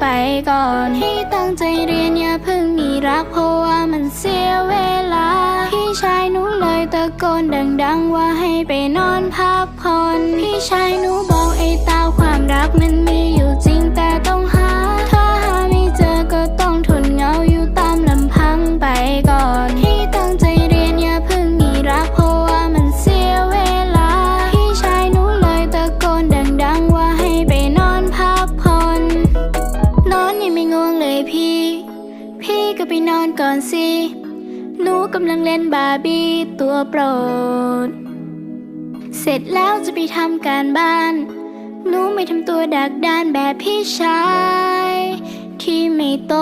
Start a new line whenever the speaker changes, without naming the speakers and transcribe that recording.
ไปก่อนพี่ตั้งใจเรียนอย่าเพิ่งมีรักเพราะว่ามันเสียเวลา พี่ชายหนูเลยตะโกนดัง ๆ ว่าให้ไปนอนพักผ่อนพี่ชายหนู ไปนอนก่อนสิ หนูกำลังเล่นบาร์บี้ตัวโปรด เสร็จแล้วจะไปทำการบ้าน หนูไม่ทำตัวดักดานแบบพี่ชาย ที่ไม่โต